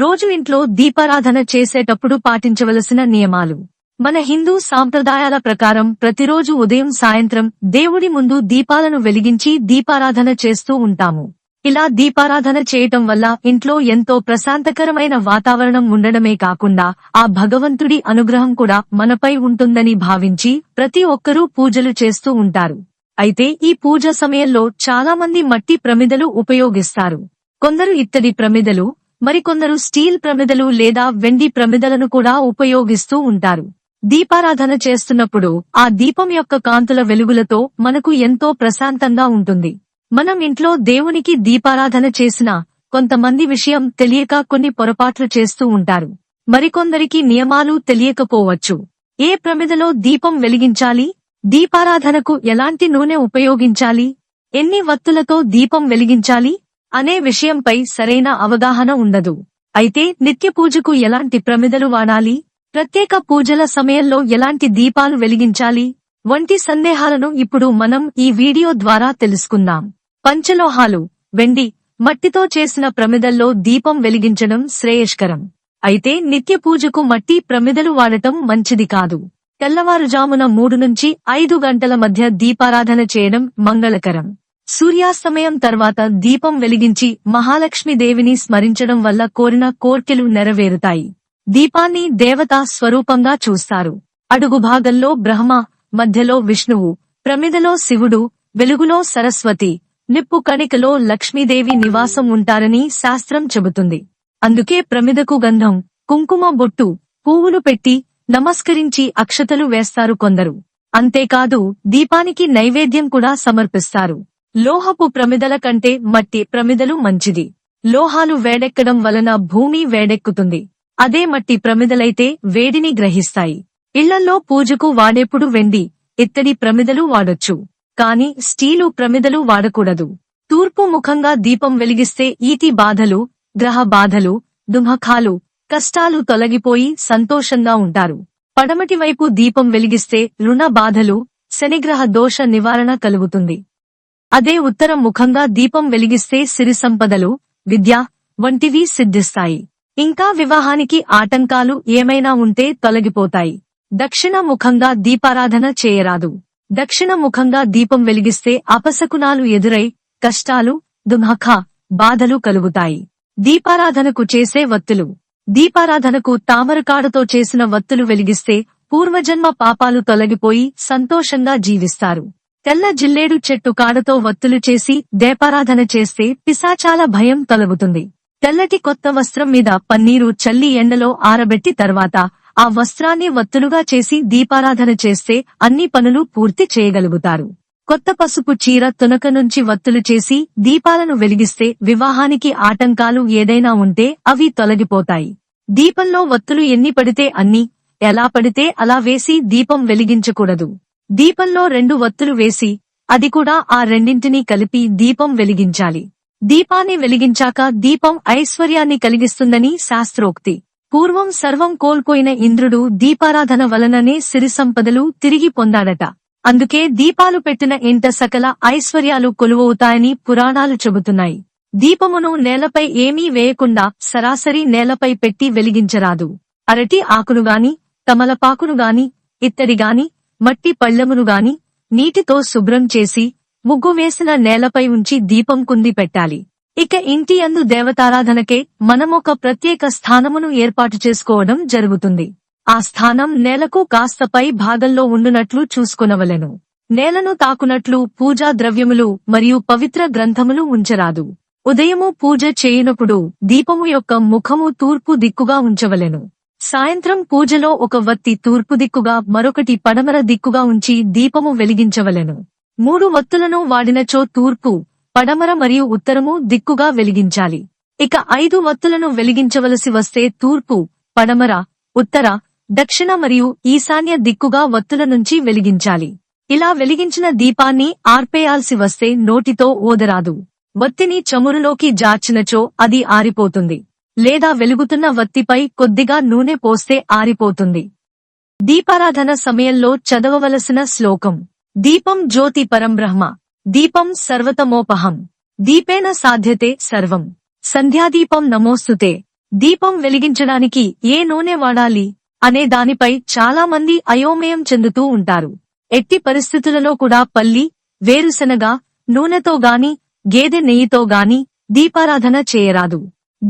రోజు ఇంట్లో దీపారాధన చేసేటప్పుడు పాటించవలసిన నియమాలు. మన హిందూ సాంప్రదాయాల ప్రకారం ప్రతిరోజు ఉదయం సాయంత్రం దేవుడి ముందు దీపాలను వెలిగించి దీపారాధన చేస్తూ ఉంటాము. ఇలా దీపారాధన చేయటం వల్ల ఇంట్లో ఎంతో ప్రశాంతకరమైన వాతావరణం ఉండడమే కాకుండా ఆ భగవంతుడి అనుగ్రహం కూడా మనపై ఉంటుందని భావించి ప్రతి ఒక్కరూ పూజలు చేస్తూ ఉంటారు. అయితే ఈ పూజ సమయంలో చాలా మంది మట్టి ప్రమిదలు ఉపయోగిస్తారు. కొందరు ఇత్తడి ప్రమిదలు మరికొందరు స్టీల్ ప్రమిదలు లేదా వెండి ప్రమిదలను కూడా ఉపయోగిస్తూ ఉంటారు. దీపారాధన చేస్తున్నప్పుడు ఆ దీపం యొక్క కాంతుల వెలుగులతో మనకు ఎంతో ప్రశాంతంగా ఉంటుంది. మనం ఇంట్లో దేవునికి దీపారాధన చేసినా కొంతమంది విషయం తెలియక కొన్ని పొరపాట్లు చేస్తూ ఉంటారు. మరికొందరికి నియమాలు తెలియకపోవచ్చు. ఏ ప్రమిదలో దీపం వెలిగించాలి? దీపారాధనకు ఎలాంటి నూనె ఉపయోగించాలి? ఎన్ని వత్తులతో దీపం వెలిగించాలి? అనే విషయంపై సరైన అవగాహన ఉండదు. అయితే నిత్య పూజకు ఎలాంటి ప్రమిదలు వాడాలి? ప్రత్యేక పూజల సమయంలో ఎలాంటి దీపాలు వెలిగించాలి? వంటి సందేహాలను ఇప్పుడు మనం ఈ వీడియో ద్వారా తెలుసుకుందాం. పంచలోహాలు వెండి మట్టితో చేసిన ప్రమిదల్లో దీపం వెలిగించడం శ్రేయస్కరం. అయితే నిత్య పూజకు మట్టి ప్రమిదలు వాడటం మంచిది కాదు. తెల్లవారుజామున మూడు నుంచి ఐదు గంటల మధ్య దీపారాధన చేయడం మంగళకరం. సూర్యాస్తమయం తర్వాత దీపం వెలిగించి మహాలక్ష్మీదేవిని స్మరించడం వల్ల కోరిన కోర్కెలు నెరవేరుతాయి. దీపాన్ని దేవతా స్వరూపంగా చూస్తారు. అడుగు భాగంలో బ్రహ్మ మధ్యలో విష్ణువు ప్రమిదలో శివుడు వెలుగులో సరస్వతి నిప్పు కణికలో లక్ష్మీదేవి నివాసం ఉంటారని శాస్త్రం చెబుతుంది. అందుకే ప్రమిదకు గంధం కుంకుమ బొట్టు పువ్వులు పెట్టి నమస్కరించి అక్షతలు వేస్తారు కొందరు. అంతేకాదు దీపానికి నైవేద్యం కూడా సమర్పిస్తారు. లోహపు ప్రమిదల కంటే మట్టి ప్రమిదలు మంచిది. లోహాలు వేడెక్కడం వలన భూమి వేడెక్కుతుంది. అదే మట్టి ప్రమిదలైతే వేడిని గ్రహిస్తాయి. ఇళ్ళల్లో పూజకు వాడేప్పుడు వెండి ఇత్తడి ప్రమిదలు వాడొచ్చు. కాని స్టీలు ప్రమిదలు వాడకూడదు. తూర్పు ముఖంగా దీపం వెలిగిస్తే ఈతి బాధలు గ్రహ బాధలు దుమఖాలు కష్టాలు తొలగిపోయి సంతోషంగా ఉంటారు. పడమటి వైపు దీపం వెలిగిస్తే రుణ బాధలు శనిగ్రహ దోష నివారణ కలుగుతుంది. అదే ఉత్తరం ముఖంగా దీపం వెలిగిస్తే సిరి సంపదలు విద్య వంటివి సిద్ధిస్తాయి. ఇంకా వివాహానికి ఆటంకాలు ఏమైనా ఉంటే తొలగిపోతాయి. దక్షిణ ముఖంగా దీపారాధన చేయరాదు. దక్షిణ ముఖంగా దీపం వెలిగిస్తే అపశకునాలు ఎదురై కష్టాలు దుమఖ బాధలు కలుగుతాయి. దీపారాధనకు చేసే వత్తులు. దీపారాధనకు తామరకాడతో చేసిన వత్తులు వెలిగిస్తే పూర్వజన్మ పాపాలు తొలగిపోయి సంతోషంగా జీవిస్తారు. తెల్ల జిల్లేడు చెట్టు కాడతో వత్తులు చేసి దేపారాధన చేస్తే పిశాచాల భయం తొలగుతుంది తెల్లటి కొత్త వస్త్రం మీద పన్నీరు చల్లి ఎండలో ఆరబెట్టి తర్వాత ఆ వస్త్రాన్ని వత్తులుగా చేసి దీపారాధన చేస్తే అన్ని పనులు పూర్తి చేయగలుగుతారు. కొత్త పసుపు చీర తునక నుంచి వత్తులు చేసి దీపాలను వెలిగిస్తే వివాహానికి ఆటంకాలు ఏదైనా ఉంటే అవి తొలగిపోతాయి. దీపంలో వత్తులు ఎన్ని పడితే అన్ని ఎలా పడితే అలా వేసి దీపం వెలిగించకూడదు. దీపంలో రెండు వత్తులు వేసి అది కూడా ఆ రెండింటినీ కలిపి దీపం వెలిగించాలి. దీపాన్ని వెలిగించాక దీపం ఐశ్వర్యాన్ని కలిగిస్తుందని శాస్త్రోక్తి. పూర్వం సర్వం కోల్పోయిన ఇంద్రుడు దీపారాధన వలననే సిరి సంపదలు తిరిగి పొందాడట. అందుకే దీపాలు పెట్టిన ఇంట సకల ఐశ్వర్యాలు కొలువవుతాయని పురాణాలు చెబుతున్నాయి. దీపమును నేలపై ఏమీ వేయకుండా సరాసరి నేలపై పెట్టి వెలిగించరాదు. అరటి ఆకునుగాని తమలపాకునుగాని ఇత్తడిగాని మట్టి పళ్ళమునుగాని నీటితో శుభ్రం చేసి ముగ్గు వేసిన నేలపై ఉంచి దీపం కుంది పెట్టాలి. ఇక ఇంటి అందు దేవతారాధనకే మనమొక ప్రత్యేక స్థానమును ఏర్పాటు చేసుకోవడం జరుగుతుంది. ఆ స్థానం నేలకు కాస్త పై భాగంలో ఉండునట్లు చూసుకొనవలెను. నేలను తాకునట్లు పూజా ద్రవ్యములు మరియు పవిత్ర గ్రంథములు ఉంచరాదు. ఉదయము పూజ చేయనప్పుడు దీపము యొక్క ముఖము తూర్పు దిక్కుగా ఉంచవలెను. సాయంత్రం పూజలో ఒక వత్తి తూర్పు దిక్కుగా మరొకటి పడమర దిక్కుగా ఉంచి దీపము వెలిగించవలెను. మూడు వత్తులను వాడినచో తూర్పు పడమర మరియు ఉత్తరము దిక్కుగా వెలిగించాలి. ఇక ఐదు వత్తులను వెలిగించవలసి వస్తే తూర్పు పడమర ఉత్తర దక్షిణ మరియు ఈశాన్య దిక్కుగా వత్తుల నుంచి వెలిగించాలి. ఇలా వెలిగించిన దీపాన్ని ఆర్పేయాల్సి వస్తే నోటితో ఓదరాదు. వత్తిని చమురులోకి జార్చినచో అది ఆరిపోతుంది. లేదా వెలుగుతున్న వత్తిపై కొద్దిగా నూనె పోస్తే ఆరిపోతుంది. దీపారాధన సమయంలో చదవవలసిన శ్లోకం. దీపం జ్యోతి పరంబ్రహ్మ దీపం సర్వతమోపహం. దీపేన సాధ్యతే సర్వం. సంధ్యాదీపం నమోస్తుతే. దీపం వెలిగించడానికి ఏ నూనె వాడాలి అనే దానిపై చాలా మంది అయోమయం చెందుతూ ఉంటారు. ఎట్టి పరిస్థితులలో కూడా పల్లి వేరుశనగ నూనెతో గాని గేదె నెయ్యితో గాని దీపారాధన చేయరాదు.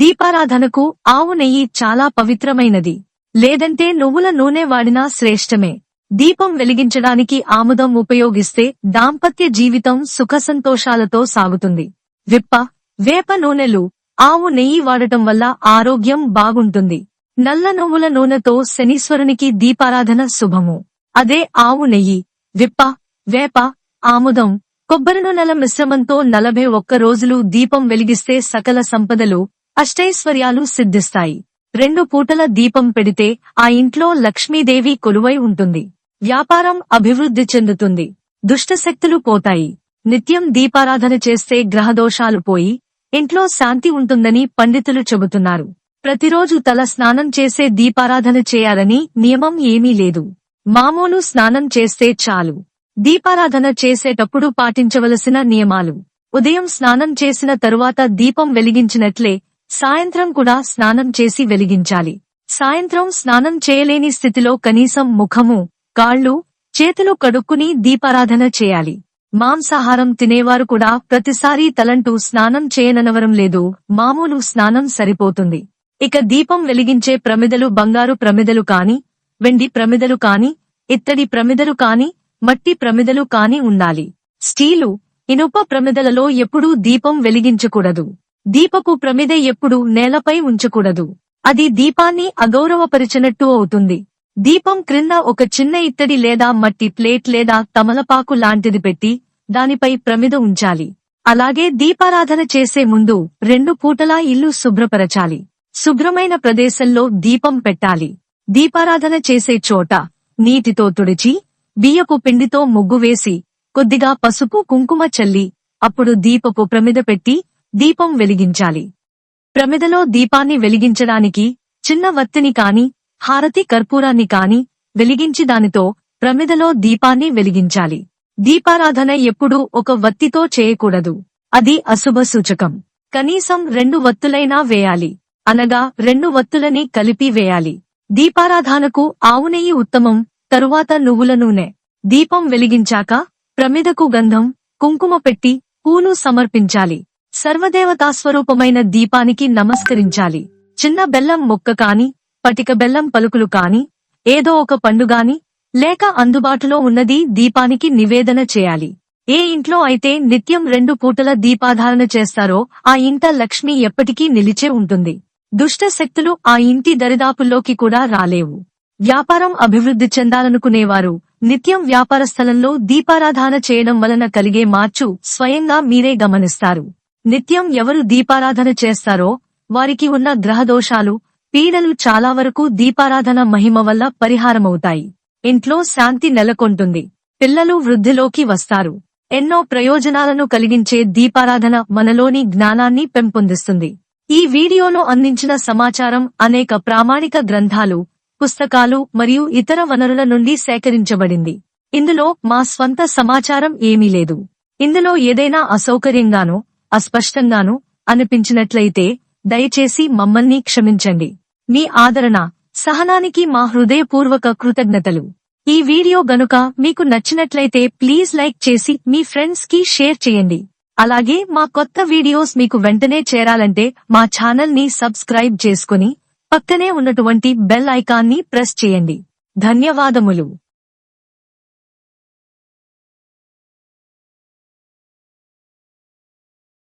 దీపారాధనకు ఆవు నెయ్యి చాలా పవిత్రమైనది. లేదంటే నువ్వుల నూనె వాడినా శ్రేష్టమే. దీపం వెలిగించడానికి ఆముదం ఉపయోగిస్తే దాంపత్య జీవితం సుఖసంతోషాలతో సాగుతుంది. విప్ప వేప నూనెలు ఆవు నెయ్యి వాడటం వల్ల ఆరోగ్యం బాగుంటుంది. నల్ల నువ్వుల నూనెతో శనీశ్వరునికి దీపారాధన శుభము. అదే ఆవు నెయ్యి విప్ప వేప ఆముదం కొబ్బరి నూనెల మిశ్రమంతో నలభై ఒక్క రోజులు దీపం వెలిగిస్తే సకల సంపదలు అష్టైశ్వర్యాలు సిద్ధిస్తాయి. రెండు పూటల దీపం పెడితే ఆ ఇంట్లో లక్ష్మీదేవి కొలువై ఉంటుంది. వ్యాపారం అభివృద్ధి చెందుతుంది. దుష్టశక్తులు పోతాయి. నిత్యం దీపారాధన చేస్తే గ్రహదోషాలు పోయి ఇంట్లో శాంతి ఉంటుందని పండితులు చెబుతున్నారు. ప్రతిరోజు తల స్నానం చేసే దీపారాధన చేయాలని నియమం ఏమీ లేదు. మామూలు స్నానం చేస్తే చాలు. దీపారాధన చేసేటప్పుడు పాటించవలసిన నియమాలు. ఉదయం స్నానం చేసిన తరువాత దీపం వెలిగించినట్లే సాయంత్రం కూడా స్నానం చేసి వెలిగించాలి. సాయంత్రం స్నానం చేయలేని స్థితిలో కనీసం ముఖము కాళ్ళు చేతులు కడుక్కుని దీపారాధన చేయాలి. మాంసాహారం తినేవారు కూడా ప్రతిసారీ తలంటూ స్నానం చేయననవరం లేదు. మామూలు స్నానం సరిపోతుంది. ఇక దీపం వెలిగించే ప్రమిదలు బంగారు ప్రమిదలు కాని వెండి ప్రమిదలు కాని ఇత్తడి ప్రమిదలు కాని మట్టి ప్రమిదలు కాని ఉండాలి. స్టీలు ఇనుప ప్రమిదలలో ఎప్పుడూ దీపం వెలిగించకూడదు. దీపపు ప్రమిద ఎప్పుడు నేలపై ఉంచకూడదు. అది దీపాన్ని అగౌరవపరిచినట్టు అవుతుంది. దీపం క్రింద ఒక చిన్న ఇత్తడి లేదా మట్టి ప్లేట్ లేదా తమలపాకు లాంటిది పెట్టి దానిపై ప్రమిద ఉంచాలి. అలాగే దీపారాధన చేసే ముందు రెండు పూటలా ఇల్లు శుభ్రపరచాలి. శుభ్రమైన ప్రదేశంలో దీపం పెట్టాలి. దీపారాధన చేసే చోట నీటితో తుడిచి బియ్యపు పిండితో ముగ్గు వేసి కొద్దిగా పసుపు కుంకుమ చల్లి అప్పుడు దీపపు ప్రమిద పెట్టి దీపం వెలిగించాలి. ప్రమిదలో దీపాన్ని వెలిగించడానికి చిన్న వత్తిని కాని హారతి కర్పూరాన్ని కాని వెలిగించి దానితో ప్రమిదలో దీపాన్ని వెలిగించాలి. దీపారాధన ఎప్పుడూ ఒక వత్తితో చేయకూడదు. అది అశుభ సూచకం. కనీసం రెండు వత్తులైనా వేయాలి. అనగా రెండు వత్తులని కలిపి వేయాలి. దీపారాధనకు ఆవునెయ్యి ఉత్తమం తరువాత నువ్వుల నూనె. దీపం వెలిగించాక ప్రమిదకు గంధం కుంకుమ పెట్టి పూలు సమర్పించాలి. సర్వదేవతాస్వరూపమైన దీపానికి నమస్కరించాలి. చిన్న బెల్లం మొక్క కాని పటిక బెల్లం పలుకులు కాని ఏదో ఒక పండుగాని లేక అందుబాటులో ఉన్నది దీపానికి నివేదన చేయాలి. ఏ ఇంట్లో అయితే నిత్యం రెండు పూటల దీపాధారణ చేస్తారో ఆ ఇంట లక్ష్మి ఎప్పటికీ నిలిచే ఉంటుంది. దుష్ట శక్తులు ఆ ఇంటి దరిదాపుల్లోకి కూడా రాలేవు. వ్యాపారం అభివృద్ధి చెందాలనుకునేవారు నిత్యం వ్యాపార స్థలంలో దీపారాధన చేయడం వలన కలిగే మార్చు స్వయంగా మీరే గమనిస్తారు. నిత్యం ఎవరు దీపారాధన చేస్తారో వారికి ఉన్న గ్రహదోషాలు పీడలు చాలా వరకు దీపారాధన మహిమ వల్ల పరిహారమవుతాయి. ఇంట్లో శాంతి నెలకొంటుంది. పిల్లలు వృద్ధిలోకి వస్తారు. ఎన్నో ప్రయోజనాలను కలిగించే దీపారాధన మనలోని జ్ఞానాన్ని పెంపొందిస్తుంది. ఈ వీడియోలో అందించిన సమాచారం అనేక ప్రామాణిక గ్రంథాలు పుస్తకాలు మరియు ఇతర వనరుల నుండి సేకరించబడింది. ఇందులో మా స్వంత సమాచారం ఏమీ లేదు. ఇందులో ఏదైనా అసౌకర్యంగానో అస్పష్టంగాను అనిపించినట్లయితే దయచేసి మమ్మల్ని క్షమించండి. మీ ఆదరణ సహనానికి మా హృదయపూర్వక కృతజ్ఞతలు. ఈ వీడియో గనుక మీకు నచ్చినట్లయితే ప్లీజ్ లైక్ చేసి మీ ఫ్రెండ్స్కి షేర్ చేయండి. అలాగే మా కొత్త వీడియోస్ మీకు వెంటనే చేరాలంటే మా ఛానల్ని సబ్స్క్రైబ్ చేసుకుని పక్కనే ఉన్నటువంటి బెల్ ఐకాన్ని ప్రెస్ చేయండి. ధన్యవాదములు.